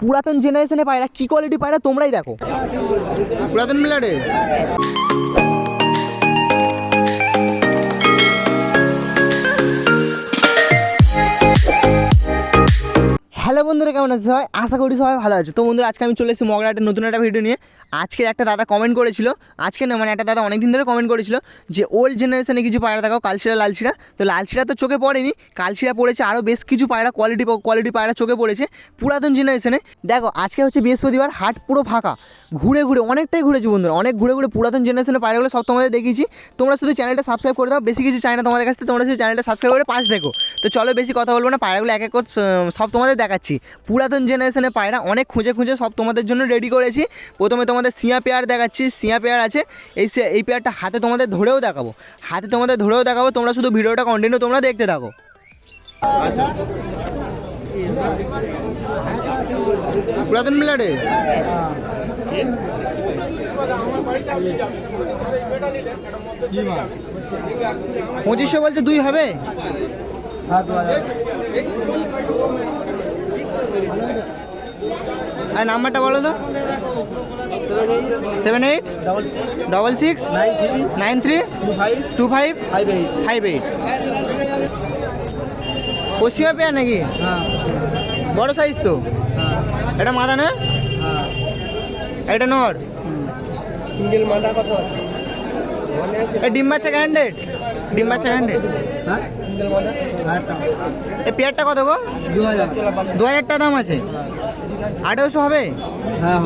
পুরাতন জেনারেশনে পায়রা কি কোয়ালিটি পায়রা তোমরাই দেখো। পুরাতন মিলারে? হ্যালো বন্ধুরা, কেমন আছে সবাই? আশা করি সবাই ভালো আছে। তো বন্ধুরা, আজকে আমি চলে এসেছি মগরাটের নতুন একটা ভিডিও নিয়ে। আজকে একটা দাদা কমেন্ট করেছিল। আজকে না মানে একটা দাদা অনেক দিন ধরে কমেন্ট করেছিল যে ওল্ড জেনারেশনে কিছু পায়রা দেখাও, কালশিরা, লালশিরা। তো লালশিরা তো চোখে পড়েনি, কালশিরা পড়েছে আরও বেশ কিছু পায়রা কোয়ালিটি কোয়ালিটি পায়রা চোখে পড়েছে পুরাতন জেনারেশনে দেখো, আজকে হচ্ছে বৃহস্পতিবার, হাট পুরো ফাঁকা, ঘুরে ঘুরে, অনেকটাই ঘুরেছি বন্ধুরা, অনেক ঘুরে ঘুরে পুরাতন জেনারেশনের পায়রাগুলো সব তোমাদের দেখিয়েছি। তোমরা শুধু চ্যানেলটা সাবস্ক্রাইব করে দাও, বেশি কিছু চাই না তোমাদের কাছ তোমরা শুধু চ্যানেলটা সাবস্ক্রাইব করে পাশ দেখো তো চলো, বেশি কথা বলব না, পায়রাগুলো এক এক সব তোমাদের দেখাচ্ছি। পুরাতন জেনারেশনের পায়রা অনেক খুঁজে খুঁজে সব তোমাদের জন্য রেডি করেছি। প্রথমে তোমাদের সিয়া পেয়ার দেখাচ্ছি, সিয়া পেয়ার আছে। এই এই পেয়ারটা হাতে তোমাদের ধরেও দেখাবো। হাতে তোমাদের ধরেও দেখাবো, তোমরা শুধু ভিডিওটা কন্টিনিউ তোমরা দেখতে থাকো। পুরাতন মিলারে পঁচিশশো বলতে দুই হবে? আর নাম্বারটা বলো তো। Seven eight double six nine three two five five eight পশ্চিমা পেয়ার নাকি? বড় সাইজ তো। এটা মাথা না? এটা নর। সিঙ্গেল মাথা কত ডিম বাচ্চা ক্যান্ডেড ডিম বাচ্চা ক্যান্ডেড এই পেয়ারটা কত গো? দু হাজার দু হাজার টাকা দাম আছে? আঠেরোশো হবে? হ্যাঁ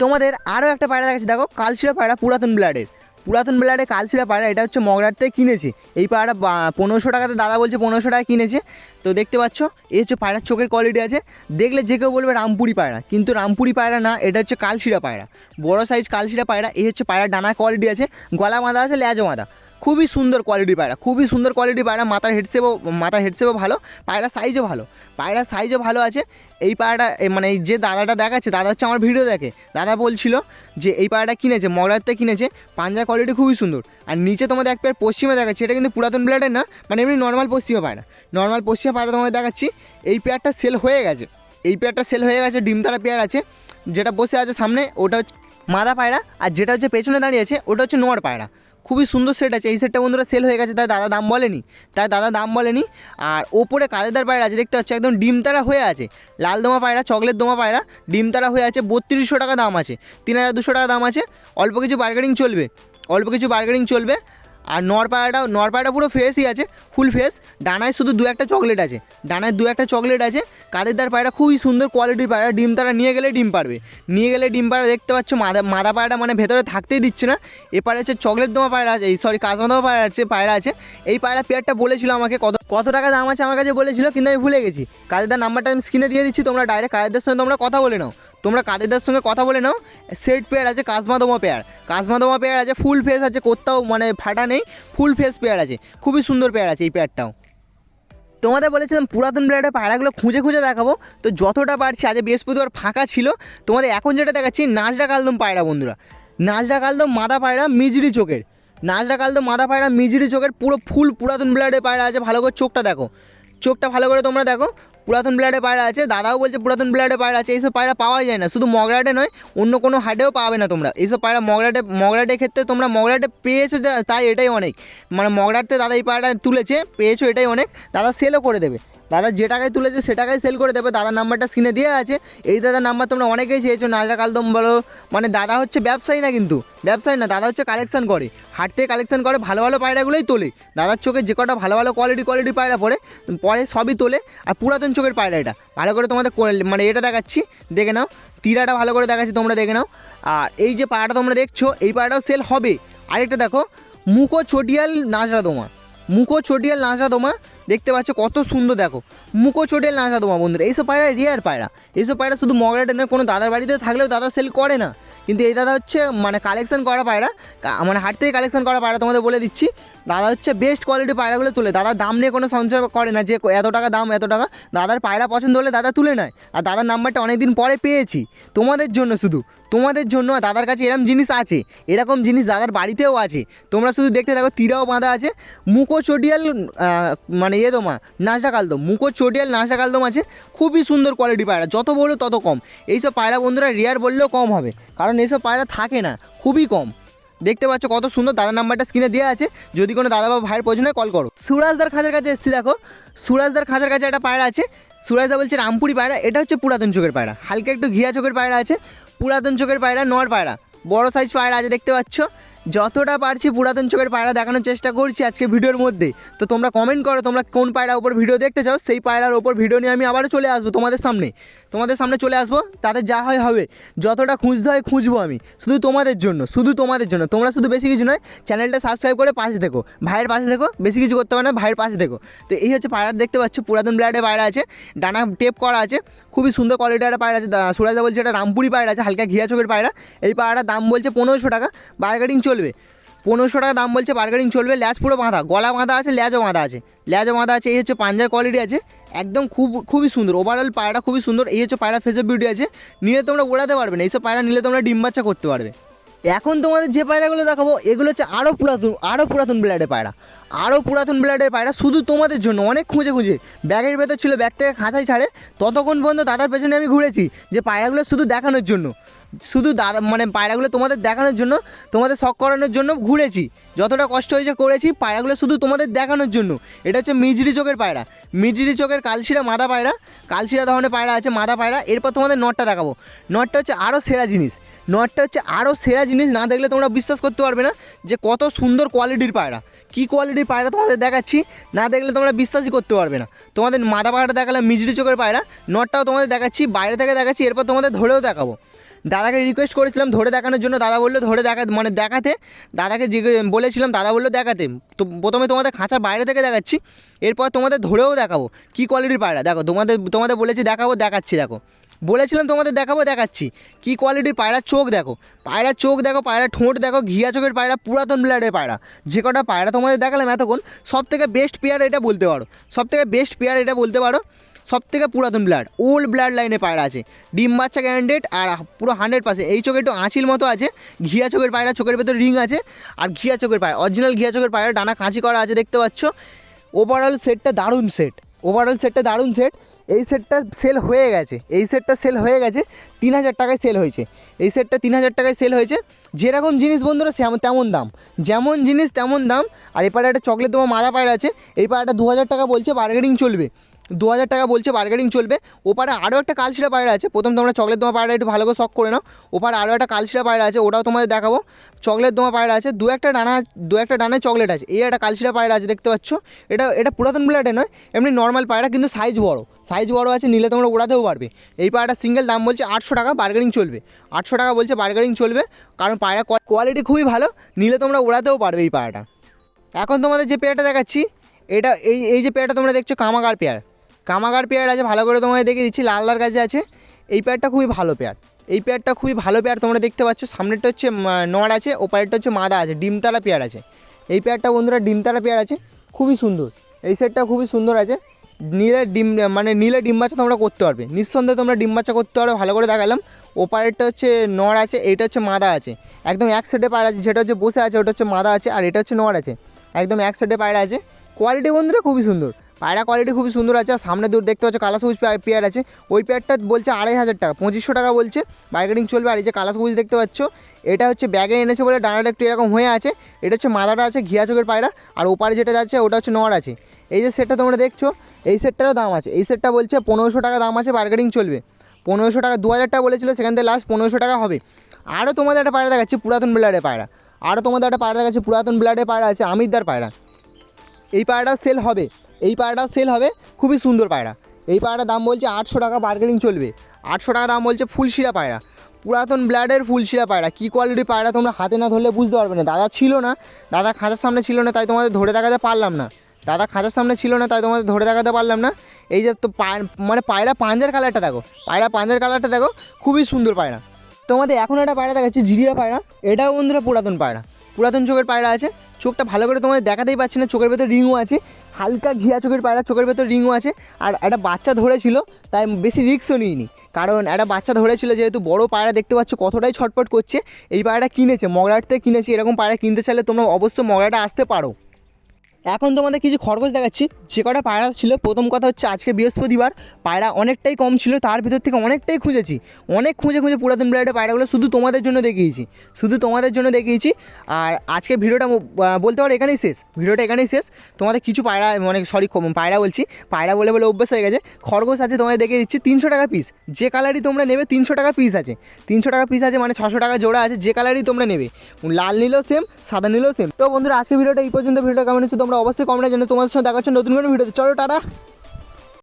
তোমাদের আরও একটা পায়রা দেখাচ্ছি দেখো কালশিরা পায়রা পুরাতন ব্লাডের পুরাতন ব্লাডে কালশিরা পায়রা এটা হচ্ছে মগরার থেকে কিনেছে। এই পাড়াটা পনেরোশো টাকাতে দাদা বলছে পনেরোশো টাকা কিনেছে। তো দেখতে পাচ্ছ, এই হচ্ছে পায়রার চোখের কোয়ালিটি আছে। দেখলে যে কেউ বলবে রামপুরি পায়রা কিন্তু রামপুরি পায়রা না, এটা হচ্ছে কালশিরা পায়রা বড় সাইজ কালশিরা পায়রা এই হচ্ছে পায়রা ডানার কোয়ালিটি আছে। গলা বাঁধা আছে লেজও বাঁধা। খুবই সুন্দর কোয়ালিটি পায়রা, খুবই সুন্দর কোয়ালিটি পায়রা। মাথার হেডসেপও মাথার হেডসেপও ভালো পায়রা সাইজও ভালো। পায়রার সাইজও ভালো আছে। এই পায়রাটা মানে এই যে দাদাটা দেখাচ্ছে, দাদা হচ্ছে আমার ভিডিও দেখে। দাদা বলছিল যে এই পায়রাটা কিনেছে মগরাতে কিনেছে, পাঞ্জার কোয়ালিটি খুবই সুন্দর। আর নিচে তোমাদের এক পেয়ার পশ্চিমে দেখাচ্ছি, এটা কিন্তু পুরাতন ব্লাডের না মানে এমনি নর্মাল পশ্চিমে পায়রা। নর্মাল পশ্চিমে পায়রা তোমাদের দেখাচ্ছি। এই পেয়ারটা সেল হয়ে গেছে। এই পেয়ারটা সেল হয়ে গেছে ডিমতারা পেয়ার আছে। যেটা বসে আছে সামনে, ওটা হচ্ছে মাদা পায়রা। আর যেটা হচ্ছে পেছনে দাঁড়িয়ে আছে, ওটা হচ্ছে নোয়ার পায়রা। খুবই সুন্দর সেট আছে। এই সেটটা বন্ধুরা সেল হয়ে গেছে তাই দাদা দাম বলেনি। তাই দাদা দাম বলেনি। আর ওপরে কালেদার পায়রা আছে, দেখতে পাচ্ছি, একদম ডিম তারা হয়ে আছে। লাল দোমা পায়রা, চকলেট দোমা পায়রা ডিম তারা হয়ে আছে, বত্রিশশো টাকা দাম আছে। তিন হাজার দুশো টাকা দাম আছে। অল্প কিছু বার্গেনিং চলবে। অল্প কিছু বার্গেনিং চলবে। আর নরপাড়াটা নরপাড়াটা পুরো ফ্রেশই আছে ফুল ফ্রেশ ডানায় শুধু দু একটা চকলেট আছে। ডানায় দু একটা চকলেট আছে। কাদের কাদেরদার পায়রা খুবই সুন্দর কোয়ালিটির পায়রা ডিম তারা নিয়ে গেলে ডিম পারবে নিয়ে গেলে ডিম পায়রা দেখতে পাচ্ছ, মাদা মাদা পায়রাটা মানে ভেতরে থাকতেই দিচ্ছে না। এপারে হচ্ছে চকলেট দোমা পায়রা আছে, এই সরি কাজমা দোমা পায়রা আছে পায়রা আছে। এই পায়রা পেয়ারটা বলেছিল আমাকে কত কত টাকা দাম আছে আমার কাছে বলেছিল, কিন্তু আমি ভুলে গেছি। কাদের কাদেরদার নাম্বারটা আমি স্ক্রিনে দিয়ে দিচ্ছি, তোমরা ডাইরেক্ট কাদেরদার সঙ্গে তোমরা কথা বলে নাও। তোমরা কাদেরদার সঙ্গে কথা বলে নাও। সেট পেয়ার আছে কাজমাদমা পেয়ার কাজমাদমা পেয়ার আছে ফুল ফেস আছে, কোথাও মানে ফাটা নেই ফুল ফেস পেয়ার আছে। খুবই সুন্দর পেয়ার আছে এই পেয়ারটাও তোমাদের বলেছিলাম পুরাতন ব্র্যান্ডের পায়রাগুলো খুঁজে খুঁজে দেখাবো। তো যতটা পারছি, আজ বৃহস্পতিবার ফাঁকা ছিল, তোমাদের এখন যেটা দেখাচ্ছি, নাজরা কালদম পায়রা বন্ধুরা। নাজরা কালদম মাদা পায়রা মিজরি চোখের। নাজরা কালদম মাদা পায়রা মিজরি চোখের পুরো ফুল পুরাতন ব্লাডের পায়রা আছে, ভালো করে চোখটা দেখো। চোখটা ভালো করে তোমরা দেখো। পুরাতন ব্লাডে পায়রা আছে, দাদাও বলছে পুরাতন ব্লাডে পায়রা আছে, এইসব পায়রা পাওয়া যায় না, শুধু মগরাটে নয়, অন্য কোনো হাটেও পাবে না তোমরা। এইসব পায়রা মগরাটে, মগরাটের ক্ষেত্রে তোমরা মগরাটে পেয়েছ তাই এটাই অনেক। মানে মগরাটে দাদা এই পায়রাটা তুলেছে, পেয়েছ এটাই অনেক, দাদা সেলও করে দেবে। দাদা যে টাকায় তুলেছে সে টাকায় সেল করে দেবে। দাদার নাম্বারটা স্ক্রিনে দেওয়া আছে। এই দাদার নাম্বার তোমরা অনেকেই চেয়েছো, নাজরা কালদম বলো। মানে দাদা হচ্ছে ব্যবসায়ী না কিন্তু, ব্যবসায়ী না, দাদা হচ্ছে কালেকশন করে। হাট থেকে কালেকশন করে, ভালো ভালো পায়রাগুলোই তোলে। দাদার চোখে যে কটা ভালো ভালো কোয়ালিটি কোয়ালিটি পায়রা পড়ে, পরে সবই তোলে। আর পুরাতন চোখের পায়রা এটা। ভালো করে তোমাদের মানে এটা দেখাচ্ছি, দেখে নাও। তীরাটা ভালো করে দেখাচ্ছি, তোমরা দেখে নাও। আর এই যে পায়রাটা তোমরা দেখছ, এই পায়রাটাও সেল হবে। আরেকটা দেখো, মুখো চটিয়াল নাজরা দোমা। মুখো চটিয়াল নাজরা দোমা দেখতে পাচ্ছ কত সুন্দর, দেখো। মুখো চটিয়াল নাজরা তোমার বন্ধুরা, এইসব পায়রা রিয়ার পায়রা। এইসব পায়রা শুধু মগরাটে নয়, কোনো দাদার বাড়িতে থাকলেও দাদা সেল করে না। কিন্তু এই দাদা হচ্ছে মানে কালেকশন করা পায়রা মানে হাট থেকে কালেকশন করা পায়রা তোমাদের বলে দিচ্ছি। দাদা হচ্ছে বেস্ট কোয়ালিটি পায়রাগুলো তুলে দাদার দাম নিয়ে কোনো সঞ্চয় করে না, যে এত টাকা দাম, এত টাকা। দাদার পায়রা পছন্দ হলে দাদা তুলে নেয়। আর দাদার নাম্বারটা অনেক দিন পরে পেয়েছি, তোমাদের জন্য শুধু। তোমাদের জন্য দাদার কাছে এরকম জিনিস আছে, এরকম জিনিস দাদার বাড়িতেও আছে। তোমরা শুধু দেখতে থাকো, তীরাও বাঁধা আছে। মুখো চটিয়াল মানে ইয়ে তোমা নাসা কালদম মুখো চটিয়াল নাসা কালদম আছে। খুবই সুন্দর কোয়ালিটি পায়রা, যত বলো তত কম। এইসব পায়রা বন্ধুরা রেয়ার বললেও কম হবে, কারণ এইসব পায়রা থাকে না, খুবই কম। দেখতে পাচ্ছ কত সুন্দর, দাদার নাম্বারটা স্ক্রিনে দেওয়া আছে। যদি কোনো দাদা বা ভাইয়ের প্রয়োজন হয় কল করো। সুরাজদার খাঁচার কাছে এসেছি, দেখো। সুরাজদার খাঁচার কাছে একটা পায়রা আছে। সুরাজদা বলছে রামপুরি পায়রা, এটা হচ্ছে পুরাতন চোখের পায়রা, হালকা একটু ঘিয়া চোখের পায়রা আছে। পুরাতন চোখের পায়রা নর পায়রা। বড় সাইজ পায়রা আছে দেখতে পাচ্ছ? যতটা পারছি পুরাতন চোখের পায়রা দেখানোর চেষ্টা করছি আজকে ভিডিওর মধ্যে। তো তোমরা কমেন্ট করো, তোমরা কোন পায়রার ওপর ভিডিও দেখতে চাও, সেই পায়রার ওপর ভিডিও নিয়ে আমি আবারও চলে আসব তোমাদের সামনে। তোমাদের সামনে চলে আসব, তাতে যা হয় হবে। যতটা খুঁজতে হয় খুঁজবো আমি, শুধু তোমাদের জন্য, শুধু তোমাদের জন্য। তোমরা শুধু বেশি কিছু নয় চ্যানেলটা সাবস্ক্রাইব করে পাশে দেখো ভাইয়ের পাশে দেখো বেশি কিছু করতে পারে না, ভাইয়ের পাশে দেখো তো এই হচ্ছে পায়রা, দেখতে পাচ্ছ পুরাতন ব্লাডে পায়রা আছে, ডানা টেপ করা আছে, খুবই সুন্দর কোয়ালিটির একটা পায়রা আছে। সুরাজদা বলছে এটা রামপুরি পায়রা আছে, হালকা ঘিয়া চোখের পায়রা। এই পায়রাটার দাম বলছে পনেরোশো টাকা। বার্গেটিং চলবে। পনেরোশো টাকা দাম বলছে বার্গেটিং চলবে, ল্যাজ পুরো বাঁধা, গলা বাঁধা আছে, ল্যাজও বাঁধা আছে। ল্যাজও বাঁধা আছে, এই হচ্ছে পাঞ্জার কোয়ালিটি আছে, একদম খুব, খুবই সুন্দর। ওভারঅল পায়রা খুবই সুন্দর, এই হচ্ছে পায়রা ফেসের বিউটি আছে। নিলে তোমরা ওড়াতে পারবে না, এইসব পায়রা নিলে তোমরা ডিম বাচ্চা করতে পারবে। এখন তোমাদের যে পায়রাগুলো দেখাবো, এগুলো হচ্ছে আরও পুরাতন আরও পুরাতন ব্লাডের পায়রা। আরও পুরাতন ব্লাডের পায়রা, শুধু তোমাদের জন্য, অনেক খুঁজে খুঁজে। ব্যাগের ভেতর ছিল ব্যাগ থেকে খাঁচায় ছাড়ে, ততক্ষণ পর্যন্ত দাদার পেছনে আমি ঘুরেছি, যে পায়রাগুলো শুধু দেখানোর জন্য। শুধু দাদা মানে পায়রাগুলো তোমাদের দেখানোর জন্য, তোমাদের শখ করানোর জন্য ঘুরেছি। যতটা কষ্ট হয়েছে করেছি, পায়রাগুলো শুধু তোমাদের দেখানোর জন্য। এটা হচ্ছে মিজরি চোখের পায়রা। মিজরি চোখের কালশিরা মাদা পায়রা। কালশিরা ধরনের পায়রা আছে, মাদা পায়রা। এরপর তোমাদের নটটা দেখাবো। নটটা হচ্ছে আরও সেরা জিনিস। নটটা হচ্ছে আরও সেরা জিনিস না দেখলে তোমরা বিশ্বাস করতে পারবে না যে কত সুন্দর কোয়ালিটির পায়রা। কী কোয়ালিটির পায়রা তোমাদের দেখাচ্ছি, না দেখলে তোমরা বিশ্বাসই করতে পারবে না। তোমাদের মাদা পায়রাটা দেখালাম মিজরি চোখের পায়রা। নটটাও তোমাদের দেখাচ্ছি, বাইরে থেকে দেখাচ্ছি, এরপর তোমাদের ধরেও দেখাবো। দাদাকে রিকোয়েস্ট করেছিলাম ধরে দেখানোর জন্য, দাদা বলল ধরে দেখা মানে দেখাতে। দাদাকে বলেছিলাম, দাদা বলল দেখাতে। তো প্রথমে তোমাদের খাঁচার বাইরে থেকে দেখাচ্ছি, এরপর তোমাদের ধরেও দেখাবো। কী কোয়ালিটির পায়রা? দেখো, তোমাদের তোমাদের বলেছি দেখাবো, দেখাচ্ছি, দেখো। বলেছিলাম তোমাদের দেখাবো, দেখাচ্ছি। কী কোয়ালিটির পায়রার চোখ দেখো। পায়রার চোখ দেখো পায়রার ঠোঁট দেখো, ঘিয়া চোখের পায়রা, পুরাতন ব্লাডের পায়রা। যে কটা পায়রা তোমাদের দেখালাম এতক্ষণ সব থেকে বেস্ট পেয়ার এটা বলতে পারো। সব থেকে বেস্ট পেয়ার এটা বলতে পারো। সব থেকে পুরাতন ব্লাড ওল্ড ব্লাড লাইনে পায়রা আছে। ডিম বাচ্চা গ্যারান্টেড আর পুরো হান্ড্রেড পার্সেন্ট এই চোখে একটু আঁচিল মতো আছে, ঘিয়া চোখের পায়রা, চোখের ভেতর রিং আছে, আর ঘিয়া চোখের পায়রা অরিজিনাল ঘিয়া চোখের পায়রা, ডানা কাঁচি করা আছে, দেখতে পাচ্ছ। ওভারঅল সেটটা দারুণ সেট ওভারঅল সেটটা দারুণ সেট এই সেটটা সেল হয়ে গেছে, এই সেটটা সেল হয়ে গেছে, তিন হাজার টাকায় সেল হয়েছে। এই সেটটা তিন হাজার টাকায় সেল হয়েছে, যেরকম জিনিস বন্ধুরা তেমন দাম, যেমন জিনিস তেমন দাম, আর এপারে একটা চকলেট তোমার মাদা পায়রা আছে, এই পায়রাটা দু হাজার টাকা বলছে বার্গেনিং চলবে। দু হাজার টাকা বলছে বার্গেনিং চলবে। ওপারে আরও একটা কালশিরা পায়রা আছে। প্রথম তোমরা চকলেট দোমা পায়রা একটু ভালো করে শখ করে নাও। ওপারে আরও একটা কালশিরা পায়রা আছে, ওটাও তোমাদের দেখাবো। চকলেট দোমা পায়রা আছে, দু একটা ডানা দু একটা ডানায় চকলেট আছে। এই একটা কালশিরা পায়রা আছে, দেখতে পাচ্ছ? এটা এটা পুরাতন ব্লাডে নয়, এমনি নর্মাল পায়রা, কিন্তু সাইজ বড়। সাইজ বড় আছে, নিলে তোমরা ওড়াতেও পারবে। এই পায়রাটা সিঙ্গেল দাম বলছে আটশো টাকা বার্গেনিং চলবে। আটশো টাকা বলছে বার্গেনিং চলবে, কারণ পায়রা কোয়ালিটি খুবই ভালো, নিলে তোমরা ওড়াতেও পারবে এই পায়রাটা। এখন তোমাদের যে পেয়ারটা দেখাচ্ছি, এটা, এই এই যে পেয়ারটা তোমরা দেখছ, কামাগার পেয়ার। কামাগার পেয়ার আছে, ভালো করে তোমাদের দেখে দিচ্ছি, লাল লাল কাছে আছে। এই পেয়ারটা খুবই ভালো পেয়ার। এই পেয়ারটা খুবই ভালো পেয়ার তোমরা দেখতে পাচ্ছ, সামনেরটা হচ্ছে নড় আছে, ওপারেরটা হচ্ছে মাদা আছে, ডিমতালা পেয়ার আছে। এই পেয়ারটা বন্ধুরা ডিমতালা পেয়ার আছে, খুবই সুন্দর। এই সেটটা খুবই সুন্দর আছে। নীলে ডিম মানে নীলে ডিম বাচ্চা তোমরা করতে পারবে। নিঃসন্দেহে তোমরা ডিম বাচ্চা করতে পারবে ভালো করে দেখালাম। ওপারেরটা হচ্ছে নড় আছে, এইটা হচ্ছে মাদা আছে। একদম এক সেটে পায়রা আছে, যেটা হচ্ছে বসে আছে, ওটা হচ্ছে মাদা আছে, আর এটা হচ্ছে নড় আছে। একদম এক সেটে পায়রা আছে। কোয়ালিটি বন্ধুরা খুবই সুন্দর। পায়রা কোয়ালিটি খুবই সুন্দর আছে, আর সামনে দূর দেখতে পাচ্ছ কালা সবুজ পেয়ার- আছে। ওই পেয়ারটা বলছে আড়াই হাজার টাকা, পঁচিশশো টাকা বলছে। মার্কেটিং চলবে, আর এই যে কালা সবুজ দেখতে পাচ্ছ, এটা হচ্ছে ব্যাগে এনেছে বলে ডানাটা একটু এরকম হয়ে আছে। এটা হচ্ছে মাদাটা আছে ঘিয়া চোখের পায়রা, আর ওপারে যেটা যাচ্ছে ওটা হচ্ছে নড় আছে। এই যে সেটটা তোমরা দেখছ, এই সেটটারও দাম আছে। এই সেটটা বলছে পনেরোশো টাকা দাম আছে মার্কেটিং চলবে। পনেরোশো টাকা, দু হাজার টাকা বলেছিল, সেখান থেকে লাস্ট পনেরোশো টাকা হবে। আরও তোমাদের একটা পায়রা দেখাচ্ছি, পুরাতন ব্লাডের পায়রা। আরও তোমাদের একটা পায়রা দেখাচ্ছি, পুরাতন ব্লাডের পায়রা আছে, আমিরদার পায়রা। এই পায়রাটাও সেল হবে। এই পায়রাটাও সেল হবে, খুবই সুন্দর পায়রা এই পায়রাটার দাম বলছে আটশো টাকা বার্গেনিং চলবে। আটশো টাকা দাম বলছে ফুলশিরা পায়রা পুরাতন ব্লাডের ফুলশিরা পায়রা কী কোয়ালিটির পায়রা তোমরা হাতে না ধরলে বুঝতে পারবে না। দাদা ছিল না, দাদা খাঁচার সামনে ছিল না, তাই তোমাদের ধরে দেখাতে পারলাম না। দাদা খাঁচার সামনে ছিল না, তাই তোমাদের ধরে দেখাতে পারলাম না। এই যে তো মানে পায়রা পাঞ্জার কালারটা দেখো। পায়রা পাঞ্জার কালারটা দেখো, খুবই সুন্দর পায়রা। তোমাদের এখন একটা পায়রা দেখাচ্ছি, জিরিয়া পায়রা। এটাও বন্ধুরা পুরাতন পায়রা। পুরাতন চোখের পায়রা আছে। চোখটা ভালো করে তোমাদের দেখাতেই পাচ্ছি না, চোখের ভেতর রিংও আছে। হালকা ঘিয়া চোখের পায়রা, চোখের ভেতর রিংও আছে। আর একটা বাচ্চা ধরেছিল, তাই বেশি রিক্সও নিইনি। কারণ একটা বাচ্চা ধরেছিল, যেহেতু বড় পায়রা দেখতে পাচ্ছ কতটাই ছটপট করছে, এই পায়রাটা কিনেছে মগরাট থেকে কিনেছে, এরকম পায়রা কিনতে চাইলে তোমরা অবশ্যই মগরাটা আসতে পারো। এখন তোমাদের কিছু খরগোশ দেখাচ্ছি। যে কটা পায়রা ছিল, প্রথম কথা হচ্ছে আজকে বৃহস্পতিবার। পায়রা অনেকটাই কম ছিল, তার ভিতর থেকে অনেকটাই খুঁজেছি। অনেক খুঁজে খুঁজে পুরাতন ব্লাডের পায়রাগুলো শুধু তোমাদের জন্য দেখিয়েছি। শুধু তোমাদের জন্য দেখিয়েছি। আর আজকে ভিডিওটা বলতে পারো এখানেই শেষ। ভিডিওটা এখানেই শেষ। তোমাদের কিছু পায়রা মানে সরি পায়রা বলছি। পায়রা বলে বলে অভ্যাস হয়ে গেছে। খরগোশ আছে তোমাদের দেখে দিচ্ছি, তিনশো টাকা পিস যে কালারই তোমরা নেবে তিনশো টাকা পিস আছে। তিনশো টাকা পিস আছে মানে ছশো টাকা জোড়া আছে, যে কালারই তোমরা নেবে। লাল নিলেও সেম সাদা নিলেও সেম তো বন্ধুরা, আজকে ভিডিওটা এই পর্যন্ত। ভিডিওটা কেমন হচ্ছে তোমরা অবশ্যই কমেন্টে জানো তোমাদের সঙ্গে দেখাচ্ছ নতুন কোনো ভিডিওতে চলো টাটা।